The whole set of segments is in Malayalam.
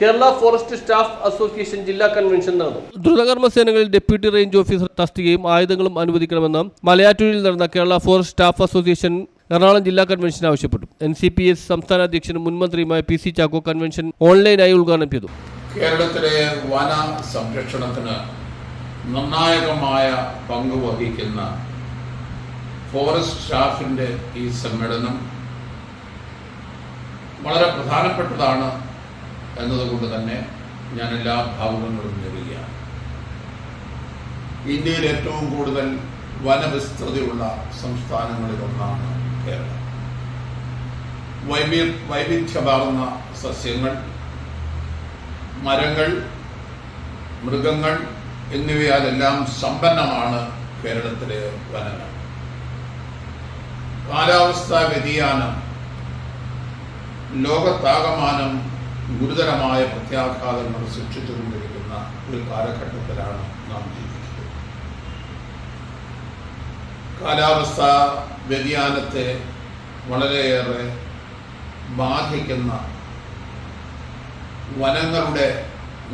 Kerala forest staff association ജില്ലാ കൺവെൻഷൻ നടന്നു. ദ്രുതകർമ്മ സേനകളിൽ ഡെപ്യൂട്ടി റേഞ്ച് ഓഫീസർ തസ്തികയും ആയുധങ്ങളും അനുവദിക്കണമെന്ന് മലയാറ്റൂരിൽ നടന്ന Kerala forest staff association Ernakulam ജില്ലാ കൺവെൻഷൻ ആവശ്യപ്പെട്ടു. എൻ സി പി എസ് സംസ്ഥാന അധ്യക്ഷനും മുൻമന്ത്രിയുമായ പി സി ചാക്കോ കൺവെൻഷൻ ഓൺലൈനായി ഉദ്ഘാടനം ചെയ്തു. കേരളത്തിലെ വന സംരക്ഷണത്തിന് നിർണായകമായ പങ്ക് വഹിക്കുന്ന ഫോറസ്റ്റ് സ്റ്റാഫിന്റെ ഈ സമ്മേളനം വളരെ പ്രധാനപ്പെട്ടതാണ്. എന്നതുകൊണ്ട് തന്നെ ഞാൻ എല്ലാ ഭാവുകങ്ങളും നേടുകയാണ്. ഇന്ത്യയിൽ ഏറ്റവും കൂടുതൽ വനവിസ്തൃതിയുള്ള സംസ്ഥാനങ്ങളിലൊന്നാണ് കേരളം. വൈവി വൈവിധ്യമാർന്ന സസ്യങ്ങൾ മരങ്ങൾ മൃഗങ്ങൾ എന്നിവയാലെല്ലാം സമ്പന്നമാണ് കേരളത്തിലെ വനങ്ങൾ. കാലാവസ്ഥാ വ്യതിയാനം ലോകത്താകമാനം ഗുരുതരമായ പ്രത്യാഘാതങ്ങൾ സൃഷ്ടിച്ചുകൊണ്ടിരിക്കുന്ന ഒരു കാലഘട്ടത്തിലാണ് നാം ജീവിക്കുന്നത്. കാലാവസ്ഥ വ്യതിയാനത്തെ വളരെയേറെ ബാധിക്കുന്ന വനങ്ങളുടെ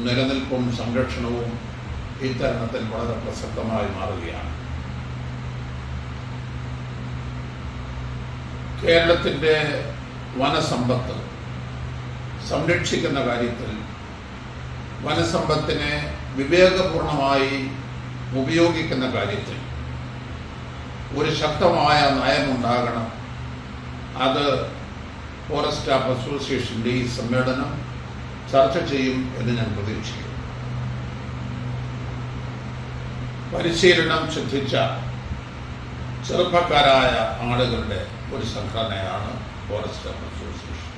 നിലനിൽപ്പും സംരക്ഷണവും ഇത്തരണത്തിൽ വളരെ പ്രസക്തമായി മാറുകയാണ്. കേരളത്തിന്റെ വനസമ്പത്ത് സംരക്ഷിക്കുന്ന കാര്യത്തിൽ വനസമ്പത്തിനെ വിവേകപൂർണമായി ഉപയോഗിക്കുന്ന കാര്യത്തിൽ ഒരു ശക്തമായ നയമുണ്ടാകണം. അത് ഫോറസ്റ്റ് സ്റ്റാഫ് അസോസിയേഷന്റെ ഈ സമ്മേളനം ചർച്ച ചെയ്യും എന്ന് ഞാൻ പ്രതീക്ഷിക്കുന്നു. പരിശീലനം ശ്രദ്ധിച്ച ചെറുപ്പക്കാരായ ആളുകളുടെ ഒരു സംഘടനയാണ് ഫോറസ്റ്റ് സ്റ്റാഫ് അസോസിയേഷൻ.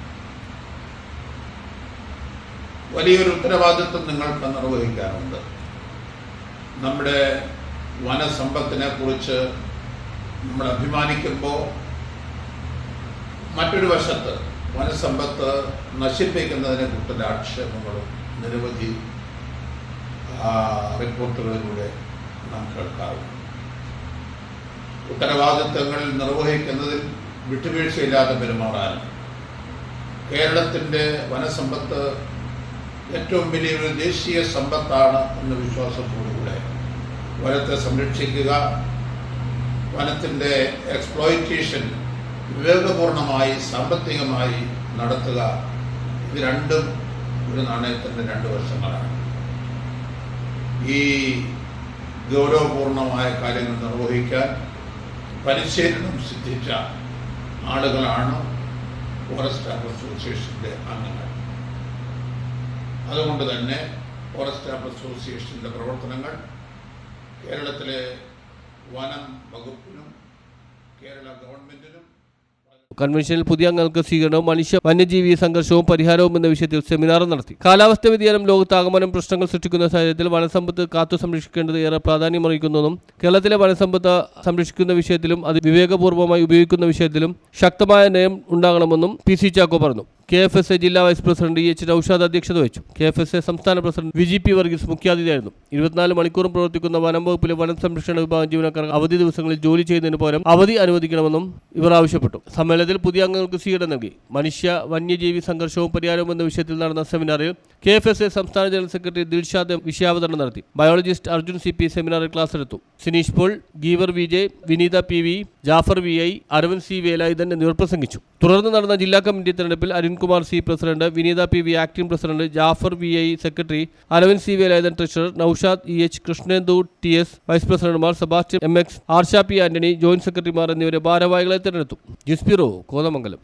വലിയൊരു ഉത്തരവാദിത്വം നിങ്ങൾക്ക് നിർവഹിക്കാനുണ്ട്. നമ്മുടെ വനസമ്പത്തിനെ കുറിച്ച് നമ്മൾ അഭിമാനിക്കുമ്പോൾ മറ്റൊരു വശത്ത് വനസമ്പത്ത് നശിപ്പിക്കുന്നതിനെ കുറിച്ചുള്ള ആക്ഷേപങ്ങളും നിരവധി റിപ്പോർട്ടുകളിലൂടെ നാം കേൾക്കാറുണ്ട്. ഉത്തരവാദിത്തങ്ങൾ നിർവഹിക്കുന്നതിൽ വിട്ടുവീഴ്ചയില്ലാതെ പെരുമാറാനും കേരളത്തിന്റെ വനസമ്പത്ത് ഏറ്റവും വലിയൊരു ദേശീയ സമ്പത്താണ് എന്ന വിശ്വാസത്തോടുകൂടെ വനത്തെ സംരക്ഷിക്കുക വനത്തിന്റെ എക്സ്പ്ലോയിറ്റേഷൻ വിവേകപൂർണമായി സാമ്പത്തികമായി നടത്തുക ഇത് രണ്ടും ഒരു നാണയത്തിന്റെ രണ്ട് വശങ്ങളാണ്. ഈ ഗൗരവപൂർണമായ കാര്യങ്ങൾ നിർവഹിക്കാൻ പരിശീലനം സിദ്ധിച്ച ആളുകളാണ് ഫോറസ്റ്റ് അസോസിയേഷന്റെ അംഗങ്ങൾ. അതുകൊണ്ട് തന്നെ ഫോറസ്റ്റ് സ്റ്റാഫ് അസോസിയേഷന്റെ പ്രവർത്തനങ്ങൾ കേരളത്തിലെ വനം വകുപ്പിനും കേരള ഗവൺമെന്റിനും കൺവെൻഷനിൽ പുതിയ അംഗങ്ങൾക്ക് സ്വീകരണവും മനുഷ്യ വന്യജീവി സംഘർഷവും പരിഹാരവും എന്ന വിഷയത്തിൽ സെമിനാർ നടത്തി. കാലാവസ്ഥ വ്യതിയാനം ലോകത്താകമാനം പ്രശ്നങ്ങൾ സൃഷ്ടിക്കുന്ന സാഹചര്യത്തിൽ വനസമ്പത്ത് കാത്തു സംരക്ഷിക്കേണ്ടത് ഏറെ പ്രാധാന്യമറിയിക്കുന്നതും കേരളത്തിലെ വനസമ്പത്ത് സംരക്ഷിക്കുന്ന വിഷയത്തിലും അത് വിവേകപൂർവമായി ഉപയോഗിക്കുന്ന വിഷയത്തിലും ശക്തമായ നയം ഉണ്ടാകണമെന്നും പി സി ചാക്കോ പറഞ്ഞു. കെ എഫ് എസ് എ ജില്ലാ vice president E H Naushad അധ്യക്ഷത വഹിച്ചു. കെ എഫ് എസ് എ സംസ്ഥാന president V G P Varghese മുഖ്യാതിഥിയായിരുന്നു. ഇരുപത്തിനാല് മണിക്കൂറും പ്രവർത്തിക്കുന്ന വനം വകുപ്പിലെ വനം സംരക്ഷണ വിഭാഗം ജീവനക്കാർ അവധി ദിവസങ്ങളിൽ ജോലി ചെയ്യുന്നതിന് പകരം അവധി അനുവദിക്കണമെന്നും ഇവർ ആവശ്യപ്പെട്ടു. സമ്മേളനത്തിൽ പുതിയ അംഗങ്ങൾക്ക് സ്വീകരണം നൽകി. മനുഷ്യ വന്യജീവി സംഘർഷവും പരിഹാരവും എന്ന വിഷയത്തിൽ നടന്ന സെമിനാറിൽ കെ എഫ് എസ് എ സംസ്ഥാന ജനറൽ സെക്രട്ടറി ദിൽഷാദ് വിഷയാവതരണം നടത്തി. ബയോളജിസ്റ്റ് അർജുൻ സി പി സെമിനാറിൽ ക്ലാസ് എടുത്തു Sineesh Paul Geevar V J Vineetha P V Jaffar V I Aravind C Velayudhan എന്നിവർ പ്രസംഗിച്ചു. തുടർന്ന് നടന്ന ജില്ലാ കമ്മിറ്റി തെരഞ്ഞെടുപ്പിൽ Arunkumar C president Vineetha P V acting president Jaffar V I secretary Aravind C V Laithan treasurer Naushad E H Krishnendu T S vice പ്രസിഡന്റുമാർ Sebastian M X Arsha P Antony joint സെക്രട്ടറിമാർ എന്നിവരെ ഭാരവാഹികളെ തെരഞ്ഞെടുത്തു. ജിസ്പിറോ കോതമംഗലം.